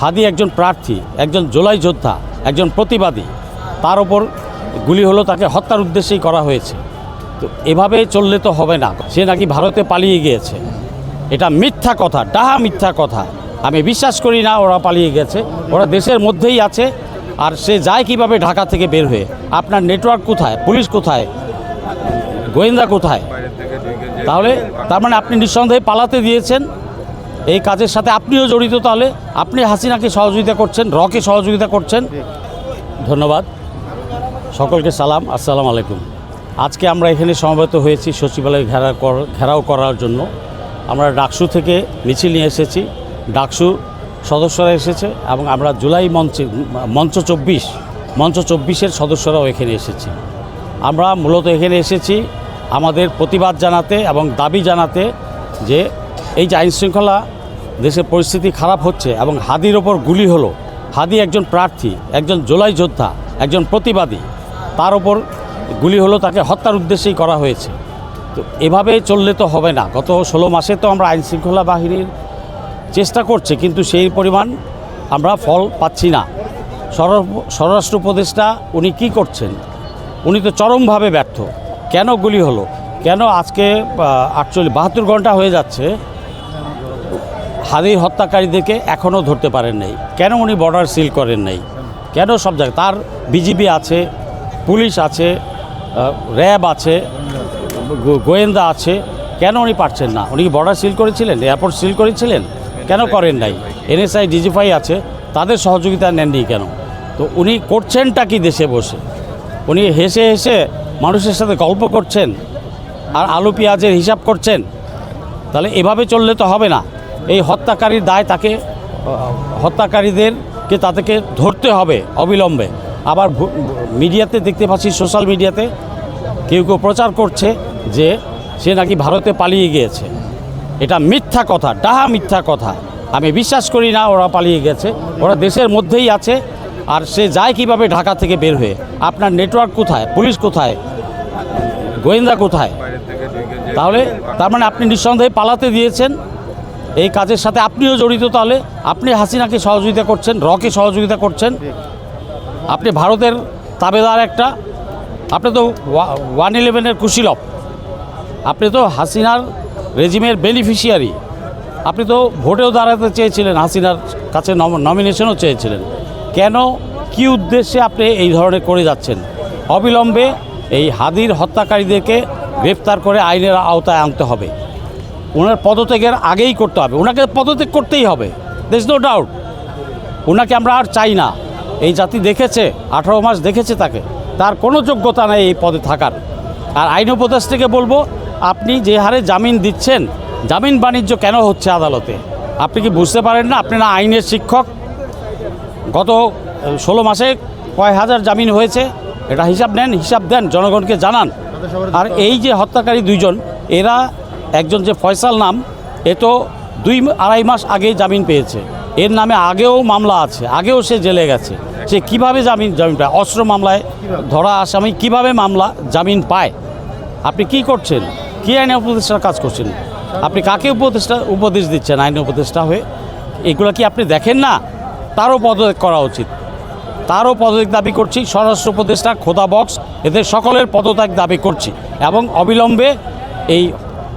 হাদি একজন প্রার্থী, একজন জোলাই যোদ্ধা, একজন প্রতিবাদী। তার ওপর গুলি হলো, তাকে হত্যার উদ্দেশ্যেই করা হয়েছে। তো এভাবে চললে তো হবে না। সে নাকি ভারতে পালিয়ে গিয়েছে। এটা মিথ্যা কথা, ডাহা মিথ্যা কথা। আমি বিশ্বাস করি না ওরা পালিয়ে গেছে। ওরা দেশের মধ্যেই আছে। আর সে যায় কীভাবে ঢাকা থেকে বের হয়ে? আপনার নেটওয়ার্ক কোথায়? পুলিশ কোথায়? গোয়েন্দা কোথায়? তাহলে তার মানে আপনি নিঃসন্দেহে পালাতে দিয়েছেন। এই কাজের সাথে আপনিও জড়িত তাহলে। আপনি হাসিনাকে সহযোগিতা করছেন, রকে সহযোগিতা করছেন। ধন্যবাদ। সকলকে সালাম, আসসালামু আলাইকুম। আজকে আমরা এখানে সমবেত হয়েছি সচিবালয় ঘেরা কর- ঘেরাও করার জন্য। আমরা ডাকসু থেকে মিছিল নিয়ে এসেছি। ডাকসু সদস্যরা এসেছে এবং আমরা জুলাই মঞ্চে, মঞ্চ চব্বিশ, মঞ্চ চব্বিশের সদস্যরাও এখানে এসেছি। আমরা মূলত এখানে এসেছি আমাদের প্রতিবাদ জানাতে এবং দাবি জানাতে যে এই যে আইনশৃঙ্খলা দেশের পরিস্থিতি খারাপ হচ্ছে এবং হাদির ওপর গুলি হলো। হাদি একজন প্রার্থী, একজন জোলাই যোদ্ধা, একজন প্রতিবাদী। তার ওপর গুলি হলো, তাকে হত্যার উদ্দেশ্যেই করা হয়েছে। তো এভাবে চললে তো হবে না। গত ষোলো মাসে তো আমরা আইনশৃঙ্খলা বাহিনীর চেষ্টা করছে, কিন্তু সেই পরিমাণ আমরা ফল পাচ্ছি না। স্বরাষ্ট্র উপদেষ্টা উনি কি করছেন? উনি তো চরমভাবে ব্যর্থ। কেন গুলি হলো? কেন আজকে আটচল্লিশ, বাহাত্তর ঘণ্টা হয়ে যাচ্ছে হাদির হত্যাকারীদেরকে এখনও ধরতে পারেন নাই। কেন উনি বর্ডার সিল করেন নাই? কেন সব জায়গায়? তার বিজিবি আছে, পুলিশ আছে র্যাব আছে গোয়েন্দা আছে। কেন উনি পারছেন না? উনি কি বর্ডার সিল করেছিলেন? এয়ারপোর্ট সিল করেছিলেন? কেন করেন নাই? এনএসআই ডিজিফাই আছে, তাদের সহযোগিতা নেননি কেন? তো উনি করছেনটা কি দেশে বসে? উনি হেসে হেসে মানুষের সাথে গল্প করছেন, আর আলু পেঁয়াজের হিসাব করছেন। তাহলে এভাবে চললে তো হবে না। এই হত্যাকারীর দায় তাকে হত্যাকারীদেরকে তাদেরকে ধরতে হবে অবিলম্বে। আবার মিডিয়াতে দেখতে পাচ্ছি, সোশ্যাল মিডিয়াতে কেউ কেউ প্রচার করছে যে সে নাকি ভারতে পালিয়ে গিয়েছে। এটা মিথ্যা কথা, ডাহা মিথ্যা কথা। আমি বিশ্বাস করি না ওরা পালিয়ে গেছে। ওরা দেশের মধ্যেই আছে। আর সে যায় কীভাবে ঢাকা থেকে বের হয়ে? আপনার নেটওয়ার্ক কোথায়? পুলিশ কোথায়? গোয়েন্দা কোথায়? তাহলে তার মানে আপনি নিঃসন্দেহে পালাতে দিয়েছেন। এই কাজের সাথে আপনিও জড়িত তাহলে। আপনি হাসিনাকে সহযোগিতা করছেন, রকে সহযোগিতা করছেন। আপনি ভারতের তাবেদার একটা। আপনি তো ওয়ান ইলেভেনের কুশীলভ আপনি তো হাসিনার রেজিমের বেনিফিশিয়ারি। আপনি তো ভোটেও দাঁড়াতে চেয়েছিলেন, হাসিনার কাছে নমিনেশনও চেয়েছিলেন। কেন, কি উদ্দেশ্যে আপনি এই ধরনের করে যাচ্ছেন? অবিলম্বে এই হাদির হত্যাকারীদেরকে গ্রেপ্তার করে আইনের আওতায় আনতে হবে। ওনার পদত্যাগের আগেই করতে হবে। ওনাকে পদত্যাগ করতেই হবে। দের নো ডাউট ওনাকে আমরা আর চাই না। এই জাতি দেখেছে আঠারো মাস দেখেছে তাকে। তার কোনো যোগ্যতা নেই এই পদে থাকার। আর আইন উপদেষ্টাকে বলব আপনি যে হারে জামিন দিচ্ছেন জামিন বাণিজ্য কেন হচ্ছে আদালতে? আপনি কি বুঝতে পারেন না? আপনি না আইনের শিক্ষক? গত ষোলো মাসে কয় হাজার জামিন হয়েছে? এটা হিসাব নেন হিসাব দেন জনগণকে জানান। আর এই যে হত্যাকারী দুইজন এরা একজন যে ফয়সাল নাম, এ তো দুই আড়াই মাস আগেই জামিন পেয়েছে। এর নামে আগেও মামলা আছে, আগেও সে জেলে গেছে। সে কীভাবে জামিন জামিন পায়? অস্ত্র মামলায় ধরা আসামি কীভাবে মামলা, জামিন পায়? আপনি কি করছেন? কি আইনে উপদেষ্টার কাজ করছেন? আপনি কাকে উপদেষ্টা উপদেশ দিচ্ছেন আইন উপদেষ্টা হয়ে? এগুলো কি আপনি দেখেন না? তারও পদত্যাগ করা উচিত। তারও পদত্যাগ দাবি করছি, স্বরাষ্ট্র উপদেষ্টা খোদা বক্স, এদের সকলের পদত্যাগ দাবি করছি। এবং অবিলম্বে এই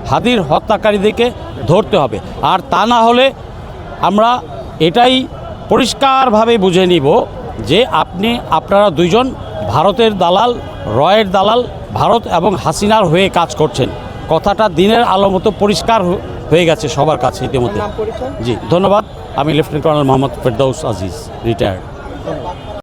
হাতির হত্যাকারীদেরকে ধরতে হবে। আর তা না হলে আমরা এটাই পরিষ্কারভাবে বুঝে নিব যে আপনি আপনারা দুইজন ভারতের দালাল রয়ের দালাল ভারত এবং হাসিনার হয়ে কাজ করছেন। কথাটা দিনের আলো মতো পরিষ্কার হয়ে গেছে সবার কাছে ইতিমধ্যে। জি ধন্যবাদ। আমি lieutenant colonel Mohammad Ferdous Aziz retired